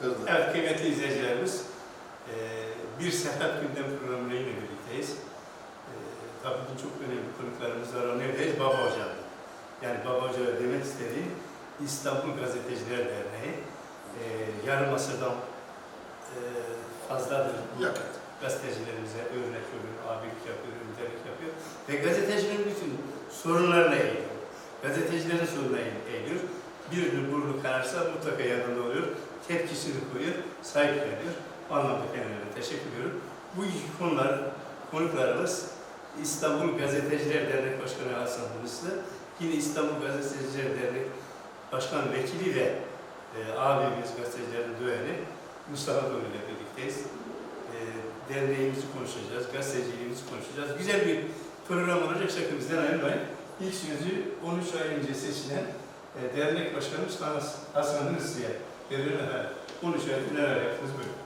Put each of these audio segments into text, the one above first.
Kırdı. Evet kıymetli izleyicilerimiz, eee, bir Sehat Gündem programıyla yine birlikteyiz. Eee tabii ki çok önemli konuklarımız var. Neredeyiz? Baba Hocam. Yani Baba Hoca demek istediğim İstanbul Gazeteciler Derneği. Eee yarım asırdan fazladır bu Yakın. gazetecilerimize örnek oluyor, abilik yapıyor, önderlik yapıyor. Ve gazetecilerin bütün sorunlarına eğiliyor. Gazetecilerin sorununa eğiliyor. Birinin burnu kanarsa mutlaka yanında oluyor. Tepkisini koyuyor, sahipleniyor. O anlamda kendilerine teşekkür ediyorum. Bu iki konular, konuklarımız İstanbul Gazeteciler Dernek Başkanı Hasan Hulusi, yine İstanbul Gazeteciler Dernek Başkan Vekili ve e, abimiz gazetecilerin duayeni Mustafa Doğru ile birlikteyiz e, derneğimizi konuşacağız, gazeteciliğimizi konuşacağız. Güzel bir program olacak sakın ayrılmayın. İlk sözü 13 ay önce seçilen e, dernek başkanımız Hasan, Hasan Veriyorum efendim. 13 ay önce neler yaptınız buyurun.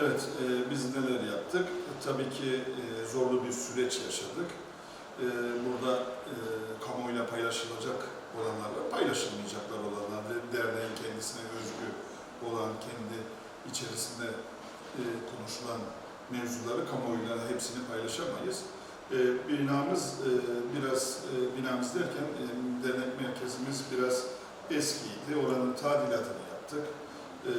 Evet, e, biz neler yaptık? Tabii ki e, zorlu bir süreç yaşadık. E, burada e, kamuoyuyla paylaşılacak olanlarla paylaşılmayacaklar olanlar ve derneğin kendisine özgü olan, kendi içerisinde e, konuşulan mevzuları kamuoyuyla hepsini paylaşamayız. E, binamız e, biraz, e, binamız derken e, dernek merkezimiz biraz eskiydi. Oranın tadilatını yaptık. E,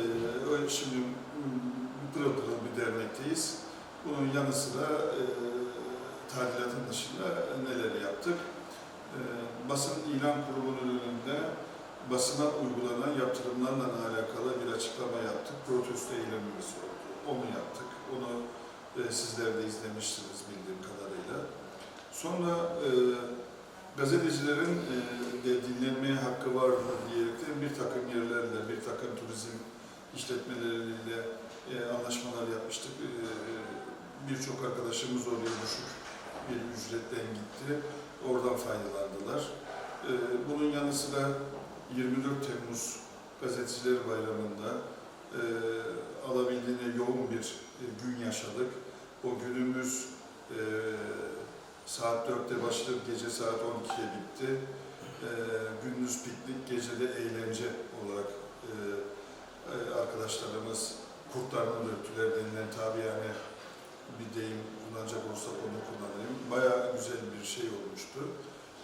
o- şimdi mm, pırıl bir dernekteyiz. Bunun yanı sıra e, tadilatın dışında neler yaptık? E, basın ilan kurumunun önünde basına uygulanan yaptırımlarla alakalı bir açıklama yaptık. Protesto eylemimiz oldu. Onu yaptık. Onu e, sizler de izlemişsiniz bildiğim kadarıyla. Sonra e, gazetecilerin e, de dinlenmeye hakkı vardır diyerekten bir takım yerlerle, bir takım turizm işletmeleriyle e, anlaşmalar yapmıştık. E, Birçok arkadaşımız oraya düşük bir ücretten gitti. Oradan faydalandılar. E, Bunun yanı sıra 24 Temmuz Gazeteciler Bayramı'nda alabildiğine yoğun bir gün yaşadık. O günümüz e, saat 4'te başladı, gece saat 12'ye bitti. E, gündüz piknik, gecede eğlence olarak e, e, arkadaşlarımız kurtlarını döktüler denilen tabi yani bir deyim kullanacak olsak onu kullanayım. Bayağı güzel bir şey olmuştu.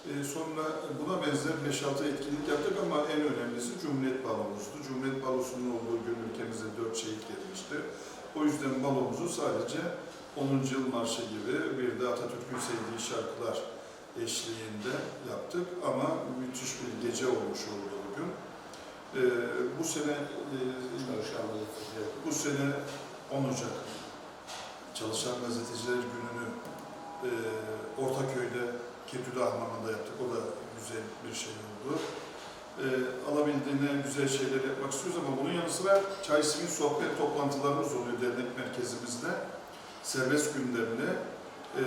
E, sonra buna benzer 5-6 etkinlik yaptık ama en önemlisi Cumhuriyet Balomuzdu. Cumhuriyet Balosu'nun olduğu gün ülkemize 4 şehit gelmişti. O yüzden balomuzu sadece 10. yıl marşı gibi bir de Atatürk'ün sevdiği şarkılar eşliğinde yaptık ama müthiş bir gece olmuş oldu o gün. E, bu sene e, bu sene 10 Ocak Çalışan Gazeteciler Günü'nü e, Ortaköy'de Ketüde Hamamı'nda yaptık. O da güzel bir şey oldu. E, alabildiğine güzel şeyler yapmak istiyoruz ama bunun yanı sıra çay simit sohbet toplantılarımız oluyor dernek merkezimizde. Serbest günlerinde. E,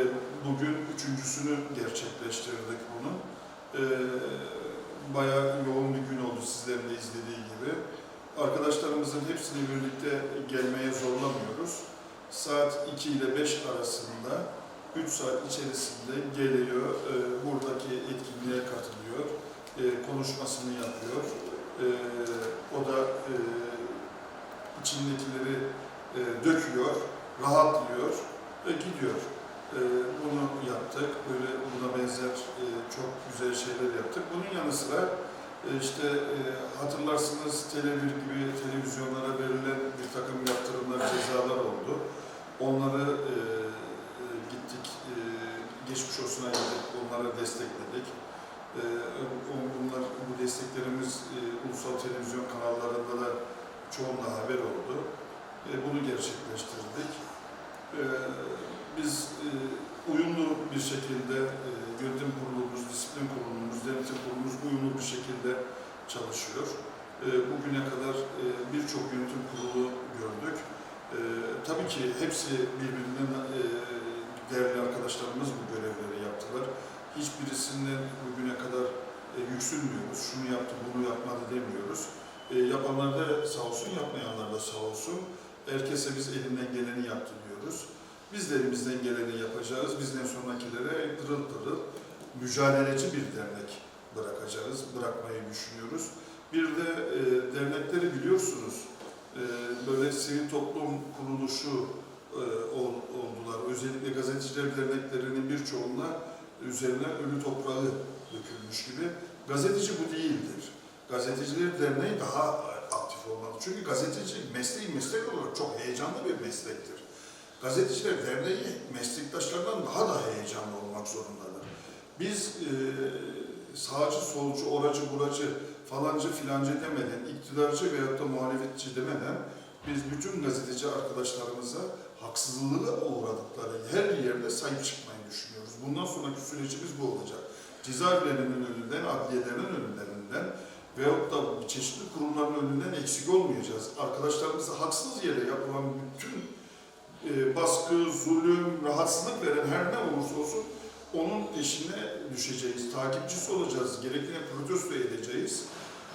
bugün üçüncüsünü gerçekleştirdik bunun. E, bayağı yoğun bir gün oldu sizlerin de izlediği gibi. Arkadaşlarımızın hepsini birlikte gelmeye zorlamıyoruz. Saat 2 ile 5 arasında 3 saat içerisinde geliyor, e, buradaki etkinliğe katılıyor, e, konuşmasını yapıyor. E, o da e, içindekileri e, döküyor, rahatlıyor ve gidiyor. E, bunu yaptık, böyle buna benzer e, çok güzel şeyler yaptık. Bunun yanı sıra e, işte e, hatırlarsınız Tele1 gibi televizyonlara verilen bir takım yaptırımlar, cezalar oldu. Onları e, e, gittik, e, geçmiş olsuna gittik, onlara destekledik. E, bunlar, bu desteklerimiz e, ulusal televizyon kanallarında da çoğunda haber oldu. E, bunu gerçekleştirdik. E, biz e, uyumlu bir şekilde e, yönetim kurulumuz, disiplin kurulumuz, denetim kurulumuz uyumlu bir şekilde çalışıyor. E, bugüne kadar e, birçok yönetim kurulu gördük. Ee, tabii ki hepsi birbirinden değerli arkadaşlarımız bu görevleri yaptılar. Hiçbirisinden bugüne kadar e, yüksünmüyoruz. Şunu yaptı, bunu yapmadı demiyoruz. E, yapanlar da sağ olsun, yapmayanlar da sağ olsun. Herkese biz elinden geleni yaptı diyoruz. Biz de elimizden geleni yapacağız. Bizden sonrakilere pırıl pırıl mücadeleci bir dernek bırakacağız, bırakmayı düşünüyoruz. Bir de e, dernekleri biliyorsunuz, e, ve sivil toplum kuruluşu e, ol- oldular. Özellikle gazeteciler derneklerinin birçoğunda üzerine ölü toprağı dökülmüş gibi. Gazeteci bu değildir. Gazeteciler Derneği daha aktif olmalı. Çünkü gazeteci mesleği meslek olarak çok heyecanlı bir meslektir. Gazeteciler Derneği meslektaşlarından daha da heyecanlı olmak zorundadır. Biz e, sağcı, solcu, oracı, buracı, falancı, filancı demeden, iktidarcı veyahut da muhalefetçi demeden biz bütün gazeteci arkadaşlarımıza haksızlığa uğradıkları her yerde sahip çıkmayı düşünüyoruz. Bundan sonraki sürecimiz bu olacak. Cezaevlerinin önünden, adliyelerin önlerinden veyahut da çeşitli kurumların önünden eksik olmayacağız. Arkadaşlarımıza haksız yere yapılan bütün e, baskı, zulüm, rahatsızlık veren her ne olursa olsun onun peşine düşeceğiz, takipçisi olacağız, gerekli protesto edeceğiz.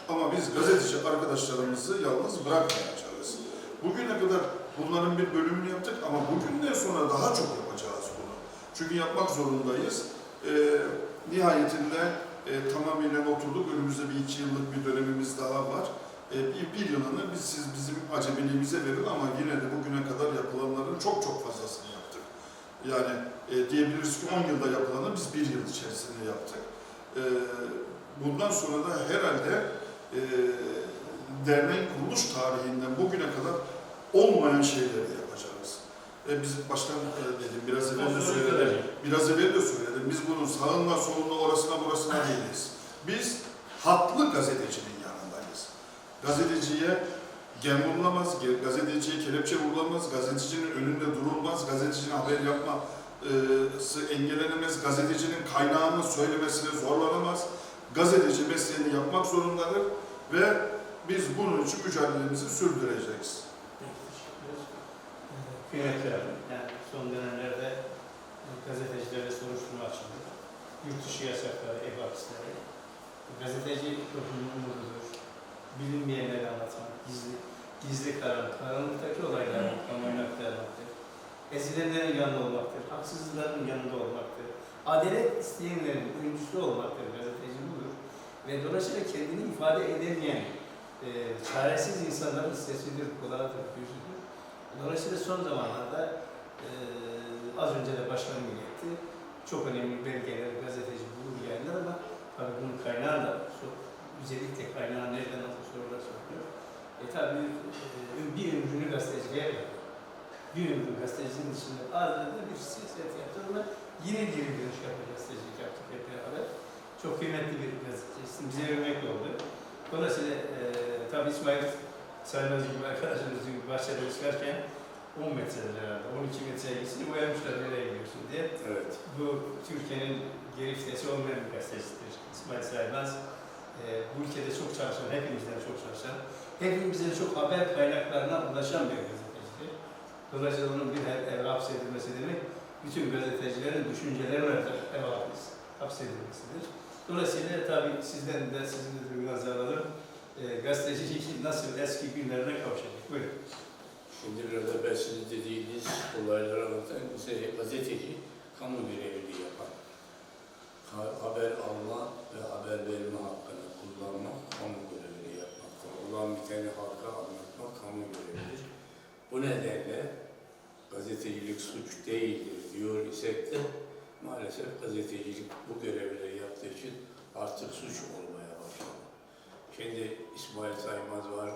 Ama biz gazeteci arkadaşlarımızı yalnız bırakmayacağız. Bugüne kadar bunların bir bölümünü yaptık ama bugünden sonra daha çok yapacağız bunu. Çünkü yapmak zorundayız. E, nihayetinde e, tamamıyla oturduk. Önümüzde bir iki yıllık bir dönemimiz daha var. E, bir, bir yılını biz, siz bizim acemiliğimize verin ama yine de bugüne kadar yapılanların çok çok fazlasını yaptık. Yani e, diyebiliriz ki 10 yılda yapılanı biz bir yıl içerisinde yaptık. E, bundan sonra da herhalde e, derneğin kuruluş tarihinden bugüne kadar olmayan şeyleri yapacağız. E, biz baştan e, dedim, biraz evvel de söyledim. Biraz evvel de söyledim. Biz bunun sağında solunda orasına burasına değiliz. Biz haklı gazetecinin yanındayız. Gazeteciye gem vurulamaz, gazeteciye kelepçe vurulamaz, gazetecinin önünde durulmaz, gazetecinin haber yapması engellenemez, gazetecinin kaynağını söylemesine zorlanamaz. Gazeteci mesleğini yapmak zorundadır ve biz bunun için mücadelemizi sürdüreceğiz. Kıymetli yani son dönemlerde gazetecilere soruşturma açıldı. Yurt dışı yasakları, ev hapisleri. Gazeteci toplumun umududur. Bilinmeyenleri anlatmak, gizli, gizli karan, karanlıktaki olayları kamuoyuna aktarmaktır. Ezilenlerin yanında olmaktır, haksızların yanında olmaktır. Adalet isteyenlerin öncüsü olmaktır gazeteci budur. Ve dolayısıyla kendini ifade edemeyen, e, çaresiz insanların sesidir, kulağıdır, yüzüdür. Dolayısıyla son zamanlarda e, az önce de başkanım iletti. Çok önemli belgeler, gazeteci bulur yayınlar ama tabii bunun kaynağı da özellikle kaynağı nereden aldığı sorular soruluyor. E tabii e, bir ömrünü gazeteciliğe verdi. Bir ömrünü gazetecinin dışında ardında bir siyaset yaptı ama yine geri dönüş yaptı gazetecilik yaptık hep beraber. Çok kıymetli bir gazetecisin, bize örnek oldu. Dolayısıyla e, tabii İsmail Saymaz gibi arkadaşımız gibi bahçede çıkarken 10 metreler herhalde, 12 metreye gitsin, uyanmışlar nereye gidiyorsun diye. Evet. Bu Türkiye'nin geri vitesi olmayan bir gazetecidir İsmail Saymaz. Ee, bu ülkede çok çalışan, hepimizden çok çalışan, hepimizden çok haber kaynaklarına ulaşan bir gazetecidir. Dolayısıyla onun bir ev, hapsedilmesi demek, bütün gazetecilerin düşüncelerine ev hapsedilmesidir. Dolayısıyla tabii sizden de sizin de duygularınızı alalım. E, gazetecilik nasıl eski günlerine kavuşacak? Buyurun. Şimdi biraz evvel sizin dediğiniz olayları anlatan şey, gazeteci kamu görevliliği yapan. Ha- haber alma ve haber verme hakkını kullanmak, kamu görevliliği yapmakta. Olan biteni halka anlatmak kamu görevidir. Bu nedenle gazetecilik suç değildir diyor isek de maalesef gazetecilik bu görevleri yaptığı için artık suç olmaya başladı. Şimdi İsmail Saymaz var,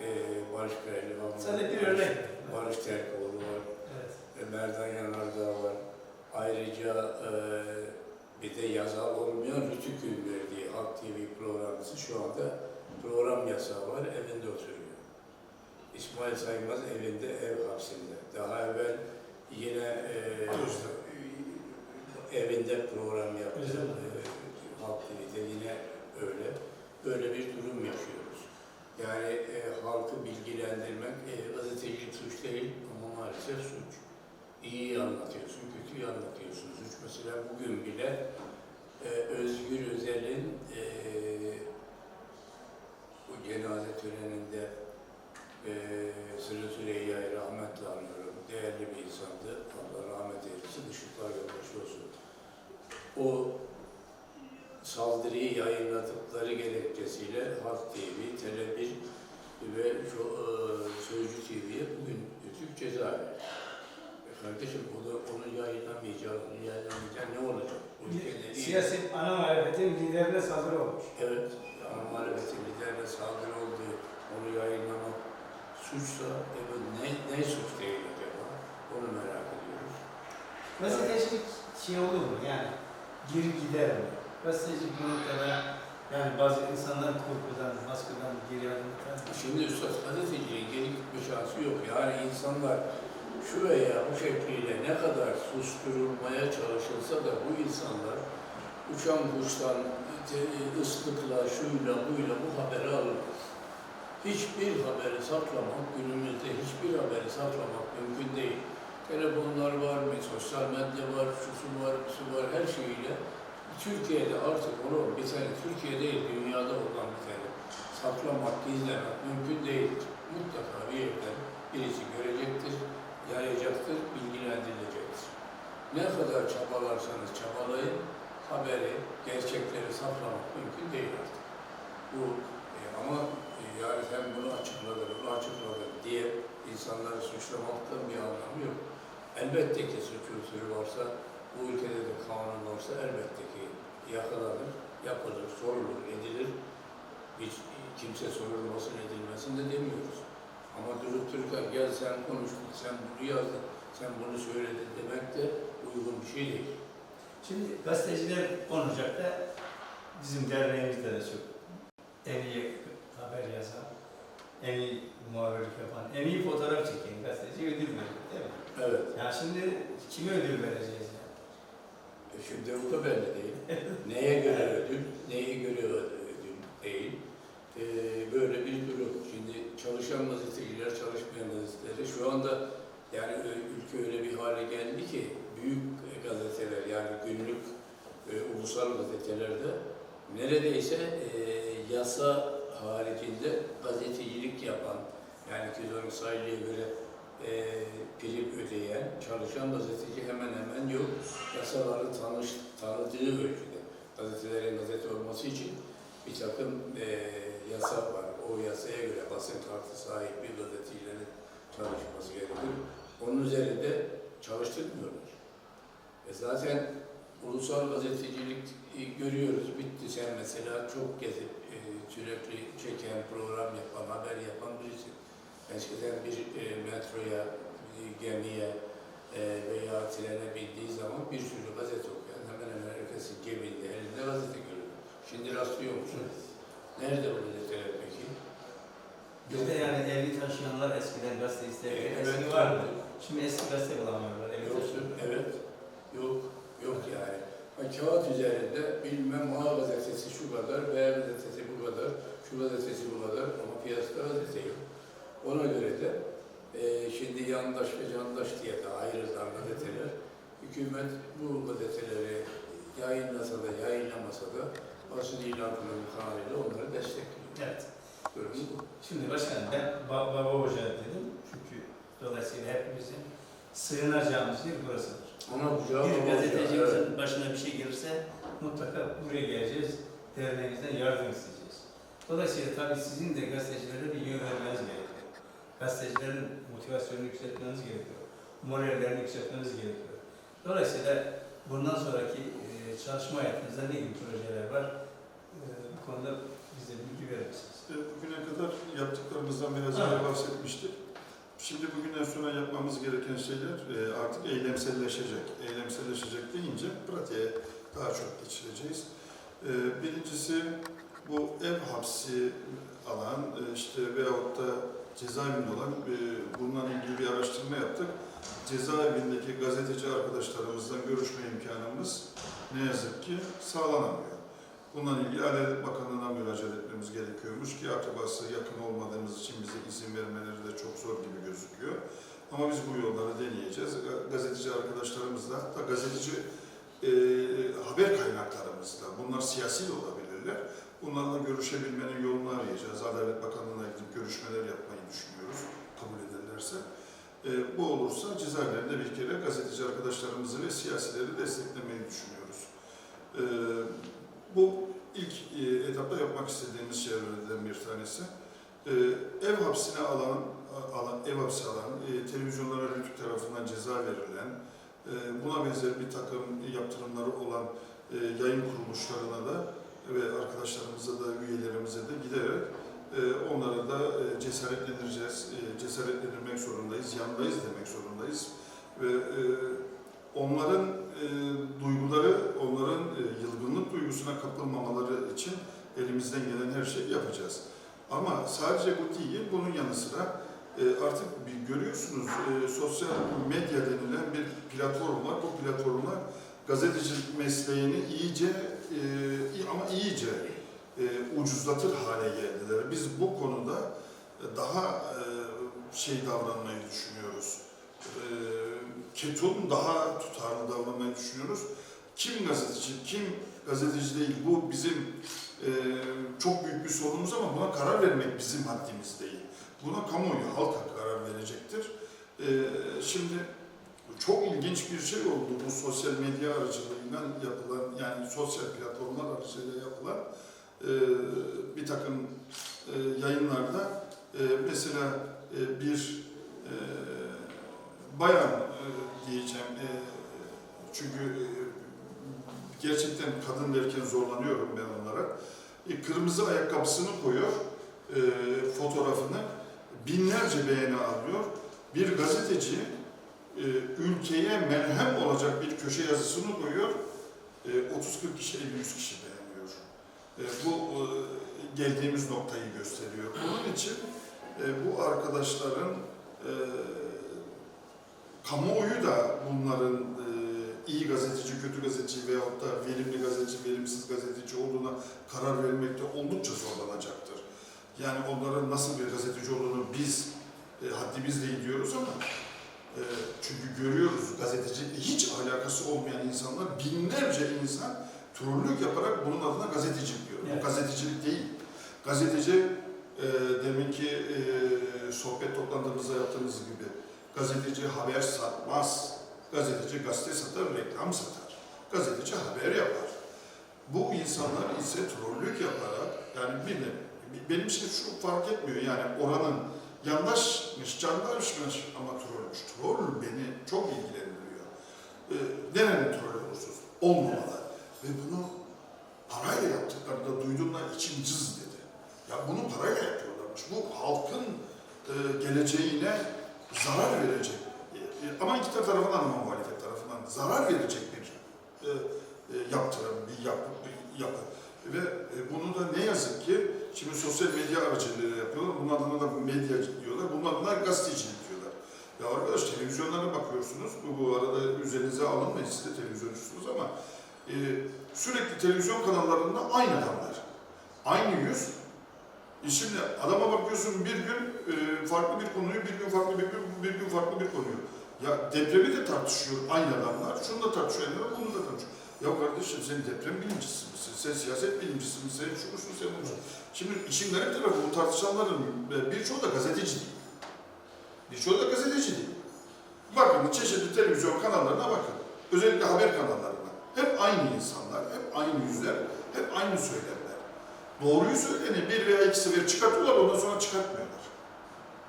eee Barış Pehlivan var. Sadece bir örnek. Barış Terkoğlu var, Evet. e, Merdan Yanardağ var. Ayrıca eee, bir de yasal olmayan Rütük'ün verdiği Halk TV programcısı şu anda program yasağı var, evinde oturuyor. İsmail Saymaz evinde, ev hapsinde. Daha evvel yine eee, evinde program yaptı. Halk TV'de yine öyle. Böyle bir durum yaşıyoruz. Yani e, halkı bilgilendirmek e, gazetecilik suç değil ama maalesef suç. İyi anlatıyorsun, kötüyü anlatıyorsun. Suç mesela bugün bile e, Özgür Özel'in e, bu cenaze töreninde e, Sırrı Süreyya'yı rahmetle anıyorum. Değerli bir insandı. Allah rahmet eylesin. Işıklar yoldaşı olsun. O saldırıyı yayınladıkları gerekçesiyle Halk TV, Tele1 ve e, Sözcü TV kardeşim. O da onu yayınlamayacağı, onu ne olacak? Siyasi ana muhalefetin liderine saldırı olmuş. Evet, ana muhalefetin liderine saldırı oldu. Onu yayınlamak suçsa, e ne, ne suç değil acaba? Onu merak ediyoruz. Gazetecilik şey olur mu yani? Geri gider mi? Gazetecilik bu noktada yani bazı insanlar korkudan, baskıdan geri adım atar. Şimdi Üstad gazeteciliğin geri gitme şansı yok. Yani insanlar şu veya bu şekliyle ne kadar susturulmaya çalışılsa da bu insanlar uçan kuştan ıslıkla, şuyla, buyla bu haberi alırlar. Hiçbir haberi saklamak, günümüzde hiçbir haberi saklamak mümkün değil. Telefonlar var, bir sosyal medya var, şusu var, busu var, her şeyiyle Türkiye'de artık onu bir tane Türkiye değil, dünyada olan bir tane saklamak, gizlemek mümkün değildir. Mutlaka bir yerden birisi görecektir, yayacaktır, bilgilendirilecektir. Ne kadar çabalarsanız çabalayın, haberi, gerçekleri saklamak mümkün değil artık. Bu e, ama e, yani sen bunu açıkladın, bunu açıkladın diye insanları suçlamaktan bir anlamı yok. Elbette ki suç unsuru varsa, bu ülkede de kanun varsa elbette ki yakalanır, yapılır, sorulur, edilir. Hiç kimse sorulmasın, edilmesin de demiyoruz. Ama durup dururken gel sen konuştun, sen bunu yazdın, sen bunu söyledin demek de uygun bir şey değil. Şimdi gazeteciler konuşacak da bizim derneğimizde de çok en iyi haber yazan, en iyi muhabirlik yapan, en iyi fotoğraf çeken gazeteci ödül veriyor değil mi? Evet. Ya şimdi kime ödül vereceğiz E bu da belli değil. Neye göre ödül, neye göre ödül değil. Ee, böyle bir durum. Şimdi çalışan gazeteciler, çalışmayan gazeteciler şu anda yani ülke öyle bir hale geldi ki büyük gazeteler yani günlük e, ulusal gazetelerde neredeyse e, yasa haricinde gazetecilik yapan yani Kizon Saylı'ya göre e, prim ödeyen, çalışan gazeteci hemen hemen yok. Yasaları tanış, tanıdığı ölçüde. Gazetelerin gazete olması için bir takım e, yasa var. O yasaya göre basın kartı sahibi gazetecilerin çalışması gerekir. Onun üzerinde çalıştırmıyorlar. E zaten ulusal gazetecilik e, görüyoruz. Bitti sen mesela çok gezip e, sürekli çeken, program yapan, haber yapan birisi. Eskiden bir e, metroya, bir gemiye veya trene bindiği zaman bir sürü gazete okuyan hemen hemen herkesin cebinde, elinde gazete görüyor. Şimdi rastlıyor musunuz? Nerede bu gazeteler peki? Bizde yani evli taşıyanlar eskiden gazete isterken E, eski evet, vardı. Şimdi eski gazete bulamıyorlar. Evli Yoksun, taşıyanlar. evet. Yok, yok yani. Ha, kağıt üzerinde bilmem A gazetesi şu kadar, B gazetesi bu kadar, şu gazetesi bu kadar ama piyasada gazete yok. Ona göre de e, şimdi yandaş ve candaş diye de ayrılan gazeteler, hükümet bu gazeteleri yayınlasa da yayınlamasa da basın ilanının kanalıyla onları destekliyor. Evet. Durum bu. Şimdi başkanım ben ba- Baba Hoca dedim. Çünkü dolayısıyla hepimizin sığınacağımız yer burasıdır. Ama kucağı Bir olacak, evet. gazetecimizin başına bir şey gelirse mutlaka buraya geleceğiz. Derneğimizden yardım isteyeceğiz. Dolayısıyla tabii sizin de gazetecilere bir yön vermeniz gerekiyor. Gazetecilerin motivasyonunu yükseltmeniz gerekiyor. Morallerini yükseltmeniz gerekiyor. Dolayısıyla bundan sonraki e, çalışma hayatınızda ne gibi projeler var? E, bu konuda bize bilgi verir misiniz? E, Bugüne kadar yaptıklarımızdan biraz önce bahsetmiştik. Şimdi bugünden sonra yapmamız gereken şeyler e, artık eylemselleşecek. Eylemselleşecek deyince pratiğe daha çok geçireceğiz. E, Birincisi bu ev hapsi alan e, işte veyahut da cezaevinde olan e, bununla ilgili bir araştırma yaptık. Cezaevindeki gazeteci arkadaşlarımızla görüşme imkanımız ne yazık ki sağlanamıyor. Bununla ilgili Adalet Bakanlığı'na müracaat etmemiz gerekiyormuş ki akrabası yakın olmadığımız için bize izin vermeleri de çok zor gibi gözüküyor. Ama biz bu yolları deneyeceğiz. Ga- Gazeteci arkadaşlarımızla, hatta gazeteci e, haber kaynaklarımızla, bunlar siyasi de olabilirler. Bunlarla görüşebilmenin yolunu arayacağız. Adalet Bakanlığı'na gidip görüşmeler yapmayı düşünüyoruz, kabul ederlerse. E, bu olursa cezaevlerinde bir kere gazeteci arkadaşlarımızı ve siyasileri desteklemeyi düşünüyoruz. E, bu ilk e, etapta yapmak istediğimiz şeylerden bir tanesi. E, ev hapsine alan, alan ev hapsi alan, e, televizyonlara Rütük tarafından cezaevi verilen, e, buna benzer bir takım yaptırımları olan e, yayın kuruluşlarına da ve arkadaşlarımıza da, üyelerimize de giderek onlara da e, cesaretlendireceğiz, e, cesaretlendirmek zorundayız, yanındayız demek zorundayız. Ve e, onların e, duyguları, onların e, yılgınlık duygusuna kapılmamaları için elimizden gelen her şeyi yapacağız. Ama sadece bu değil, bunun yanı sıra artık bir görüyorsunuz sosyal medya denilen bir platform var. Bu platformlar gazetecilik mesleğini iyice iyi- ama iyice e, ucuzlatır hale geldiler. Biz bu konuda e, daha e, şey davranmayı düşünüyoruz. E, ketum daha tutarlı davranmayı düşünüyoruz. Kim gazeteci, kim gazeteci değil bu bizim e, çok büyük bir sorunumuz ama buna karar vermek bizim haddimiz değil. Buna kamuoyu, halk karar verecektir. E, şimdi çok ilginç bir şey oldu bu sosyal medya aracılığıyla yapılan, yani sosyal platformlar aracılığıyla yapılan e, bir takım e, yayınlarda e, mesela e, bir e, bayan e, diyeceğim e, çünkü e, gerçekten kadın derken zorlanıyorum ben onlara. E, kırmızı ayakkabısını koyuyor, e, fotoğrafını binlerce beğeni alıyor. Bir gazeteci e, ülkeye melhem olacak bir köşe yazısını koyuyor. E, 30-40 kişi, 50-100 kişi bu e, geldiğimiz noktayı gösteriyor. Bunun için e, bu arkadaşların e, kamuoyu da bunların e, iyi gazeteci, kötü gazeteci veyahut da verimli gazeteci, verimsiz gazeteci olduğuna karar vermekte oldukça zorlanacaktır. Yani onların nasıl bir gazeteci olduğunu biz e, haddimizle gidiyoruz ama e, çünkü görüyoruz gazetecilikle hiç alakası olmayan insanlar, binlerce insan trollük yaparak bunun adına gazetecilik diyor. Evet. Bu gazetecilik değil. Gazeteci e, deminki e, sohbet toplantımızda yaptığımız gibi gazeteci haber satmaz. Gazeteci gazete satar, reklam satar. Gazeteci haber yapar. Bu insanlar ise trollük yaparak, yani de, benim için şu fark etmiyor yani oranın yandaşmış, candaşmış ama trollmüş. Troll beni çok ilgilendiriyor. Ee, nerenin trollü olursunuz? Olmamalı. Ve bunu parayla yaptıklarında duyduğumda içim cız dedi. Ya bunu parayla yapıyorlarmış. Bu halkın e, geleceğine zarar verecek. E, e, ama iktidar tarafından ama muhalefet tarafından zarar verecek bir e, e, yaptırım, bir yapı. Bir yapı. Ve e, bunu da ne yazık ki şimdi sosyal medya aracılığıyla yapıyorlar. Bunun adına da medya diyorlar. Bunun adına gazetecilik diyorlar. Ya arkadaş televizyonlara bakıyorsunuz. Bu, bu arada üzerinize alınmayın siz de televizyoncusunuz ama e, sürekli televizyon kanallarında aynı adamlar. Aynı yüz. E şimdi adama bakıyorsun bir gün e, farklı bir konuyu, bir gün farklı bir gün, bir gün farklı bir konuyu. Ya depremi de tartışıyor aynı adamlar. Şunu da tartışıyor, bunu da tartışıyor. Ya kardeşim sen deprem bilimcisi misin? Sen siyaset bilimcisi misin? Sen şu musun, sen musun? Şimdi işin garip tarafı bu tartışanların e, birçoğu da gazeteci değil. Birçoğu da gazeteci değil. Bakın çeşitli televizyon kanallarına bakın. Özellikle haber kanallarına. Hep aynı insanlar, hep aynı yüzler, hep aynı söylemler. Doğruyu söyleyeni bir veya iki sefer çıkartıyorlar, ondan sonra çıkartmıyorlar.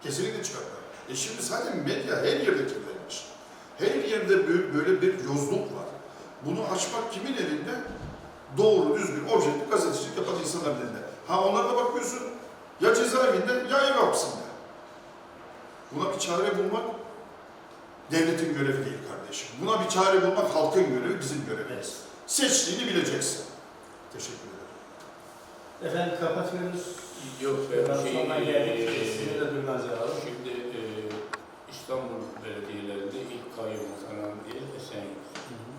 Kesinlikle çıkartmıyorlar. E şimdi zaten medya her yerde kirlenmiş. Her yerde bö- böyle bir yozluk var. Bunu açmak kimin elinde? Doğru, düzgün, objektif gazetecilik yapan insanların elinde. Ha onlara da bakıyorsun, ya cezaevinde ya ev hapsinde. Buna bir çare bulmak devletin görevi değil kardeşim. Buna bir çare bulmak halkın görevi, bizim görevimiz. Seçtiğini bileceksin. Teşekkür ederim. Efendim kapatıyoruz. Yok ben sonuna şey, geldik. eee, Sizin de. Şimdi eee, İstanbul belediyelerinde ilk kayyum atanan il Esenyurt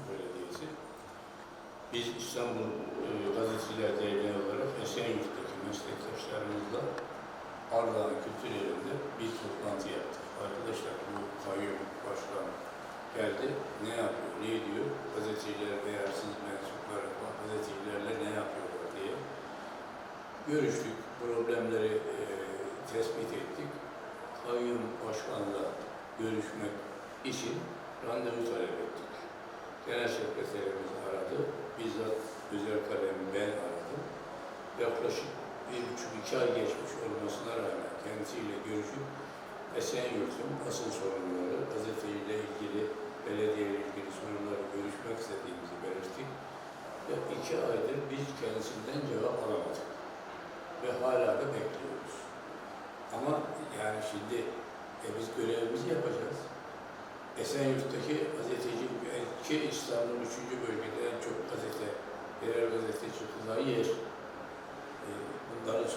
Belediyesi. Biz İstanbul eee, Gazeteciler Derneği olarak Esenyurt'taki meslektaşlarımızla Ardahan Kültür Evi'nde bir toplantı yaptık. Arkadaşlar bu kayyum başkan geldi, ne yapıyor, ne ediyor, gazeteciler veya siz mensupları, gazetecilerle ne yapıyorlar diye görüştük, problemleri eee, tespit ettik. Kayyum Başkan'la görüşmek için randevu talep ettik. Genel sekreterimiz aradı, bizzat özel kalemi ben aradım. Yaklaşık bir buçuk iki ay geçmiş olmasına rağmen kendisiyle görüşüp Esenyurt'un asıl sorunları, gazeteciyle ilgili belediye ile ilgili sorunları görüşmek istediğimizi belirttik. Ve iki aydır biz kendisinden cevap alamadık. Ve hala da bekliyoruz. Ama yani şimdi e, biz görevimizi yapacağız. Esenyurt'taki gazeteci, ki İstanbul'un üçüncü bölgede en çok gazete, yerel gazete çıkılan yer. E, bunların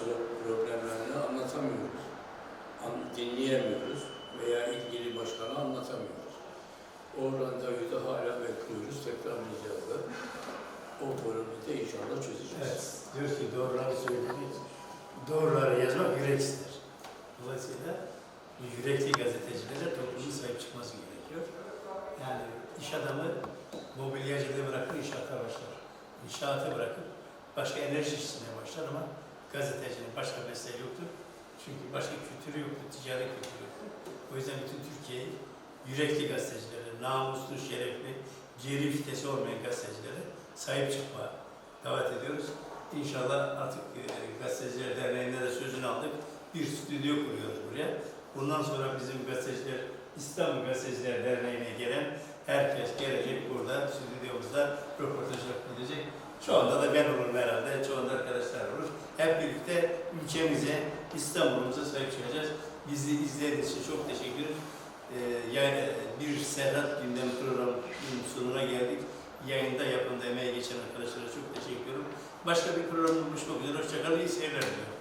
problemlerini anlatamıyoruz. Dinleyemiyoruz veya ilgili başkanı anlatamıyoruz. O randevuyu da hala bekliyoruz, tekrarlayacağız da. O problemi de inşallah çözeceğiz. Evet, diyor ki doğruları söylemek, doğruları yazmak yürek ister. Dolayısıyla yürekli gazetecilere toplumun sahip çıkması gerekiyor. Yani iş adamı mobilyacılığı bırakır, inşaata başlar. İnşaatı bırakıp başka enerji işine başlar ama gazetecinin başka mesleği yoktur. Çünkü başka kültürü yoktur, ticari kültürü yoktur. O yüzden bütün Türkiye'yi yürekli gazetecilere, namuslu, şerefli, geri vitesi olmayan gazetecilere sahip çıkma davet ediyoruz. İnşallah artık e, Gazeteciler Derneği'nde de sözünü aldık. Bir stüdyo kuruyoruz buraya. Bundan sonra bizim gazeteciler, İstanbul Gazeteciler Derneği'ne gelen herkes gelecek burada stüdyomuzda röportaj yapılacak. Çoğunda da ben olurum herhalde, çoğunda arkadaşlar olur. Hep birlikte ülkemize, İstanbul'umuza sahip çıkacağız. Bizi izlediğiniz için çok teşekkür ederim. Ee, yani bir Serhat Gündem programının sonuna geldik. Yayında yapımda emeği geçen arkadaşlara çok teşekkür ederim. Başka bir programda buluşmak üzere. Hoşçakalın. İyi seyirler diliyorum.